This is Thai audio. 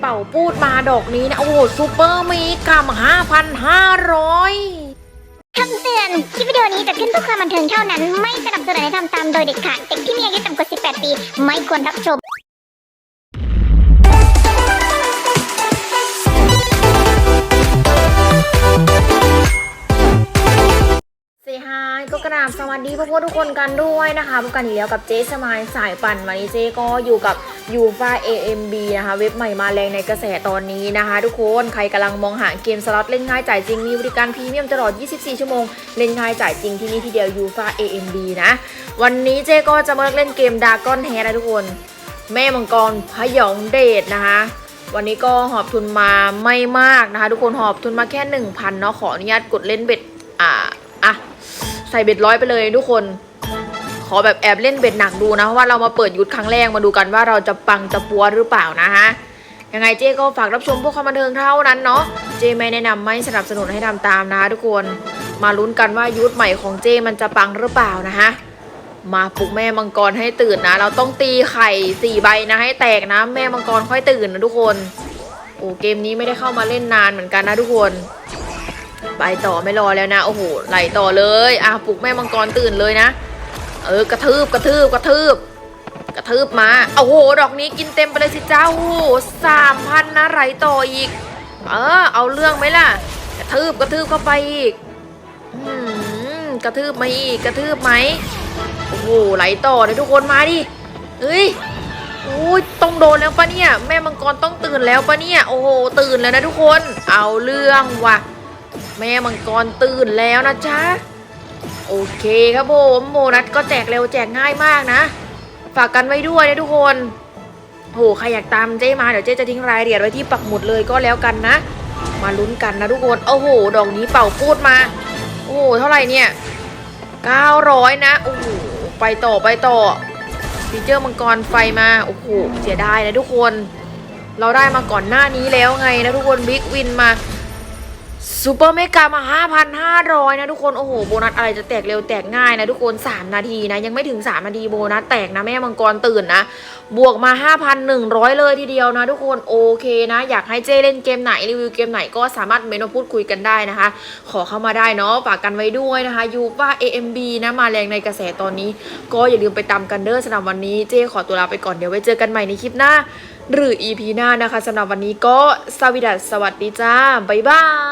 เป่าปูดมาดอกนี้นะ โอ้โหซูเปอร์มีกัม5,500คำเตือน คลิปวิดีโอนี้จัดขึ้นเพื่อความบันเทิงเท่านั้น ไม่สนับสนุนให้ทำตามโดยเด็ดขาด เด็กที่มีอายุต่ำกว่า 18 ปี ไม่ควรรับชม เซฮายก็กราบสวัสดีพวกพวกทุกคนกันด้วยนะคะพบกันอีกแล้วกับเจ๊สมายสายปั่นวันนี้เจ๊ก็อยู่กับยูฟา AMB นะคะเว็บใหม่มาแรงในกระแสตอนนี้นะคะ ทุกคนใครกำลังมองหาเกมสล็อตเล่นง่ายจ่ายจริงมีบริการพรีเมียมตลอด 24 ชั่วโมง เล่นง่ายจ่ายจริงที่นี่ที่เดียวยูฟา AMB นะ วันนี้เจ๊ก็จะมาเล่นเกมดากอนแฮนะทุกคน แม่มังกรพยองเดชนะคะวันนี้ก็หอบทุนมาไม่มากนะคะ ทุกคนหอบทุนมาแค่ 1,000เนาะขออนุญาตกดเล่นเบ็ดอ่าอะใส่เบ็ดร้อยไปเลยทุกคน อแบบแอบเล่นเบ็ดหนักดูนะเพราะว่าเรามาเปิดยุทธครั้งแรกมาดูกันว่าเราจะปังจะปัวหรือเปล่านะฮะยังไงเจ๊ก็ฝากรับชมพวกความบันเทิงเท่านั้นเนาะเจ๊ไม่แนะนำไม่สนับสนุนให้ทำตามนะคะทุกคนมาลุ้นกันว่ายุทธใหม่ของเจ๊มันจะปังหรือเปล่านะฮะมาปลุกแม่มังกรให้ตื่นนะ เราต้องตีไข่สี่ใบนะให้แตกนะ แม่มังกรค่อยตื่นนะทุกคนโอ้เกมนี้ไม่ได้เข้ามาเล่นนานเหมือนกันนะทุกคนไปต่อไม่รอแล้วนะ โอ้โหไหลต่อเลยอะปลุกแม่มังกรตื่นเลยนะ เออกระทืบกระทืบกระทืบ กระทืบมาโอ้โหดอกนี้กินเต็มไปเลยสิเจ้าโอ้สามพันนะไหลต่ออีก เออ เอาเรื่องไหมล่ะ กระทืบกระทืบเข้าไปอีกอกระทืบมาอีกกระทืบไหมโอ้โหไหลต่อเลยทุกคนมาดิเอ้ยโอ้ยต้องโดนแล้วปะเนี่ย แม่มังกรต้องตื่นแล้วปะเนี่ย โอ้โหตื่นแล้วนะทุกคน เอาเรื่องว่ะ แม่มังกรตื่นแล้วนะจ๊ะ โอเคครับผมโบนัสก็แจกเร็วแจกง่ายมากนะ ฝากกันไว้ด้วยนะทุกคนโหใครอยากตามเจ๊มาเดี๋ยวเจ๊จะทิ้งรายละเอียดไว้ที่ปักหมุดเลยก็แล้วกันนะ มาลุ้นกันนะทุกคนโอ้โหดอกนี้เป่าพูดมา โอ้โหเท่าไหร่เนี่ย900 นะโอ้โหไปต่อไปต่อฟีเจอร์มังกรไฟมาโอ้โหเสียดายนะทุกคน เราได้มาก่อนหน้านี้แล้วไงนะทุกคนบิ๊กวินมา ซูเปอร์เมกามา 5,500 นะทุกคน โอ้โห โบนัสอะไรจะแตกเร็วแตกง่ายนะทุกคน 3 นาทีนะ ยังไม่ถึง 3 นาทีโบนัสแตกนะแม่มังกรตื่นนะ บวกมา 5,100 เลยทีเดียวนะทุกคน โอเคนะ อยากให้เจ้เล่นเกมไหน รีวิวเกมไหนก็สามารถเมนมาพูดคุยกันได้นะคะ ขอเข้ามาได้เนาะฝากกันไว้ด้วยนะคะยูว่า AMB นะมาแรงในกระแสตอนนี้ ก็อย่าลืมไปตามกันเด้อสำหรับวันนี้เจ้ขอตัวลาไปก่อนเดี๋ยวไว้เจอกันใหม่ในคลิปหน้า หรือ EP หน้านะคะสำหรับวันนี้ก็สวัสดีสวัสดีจ้าบ๊ายบาย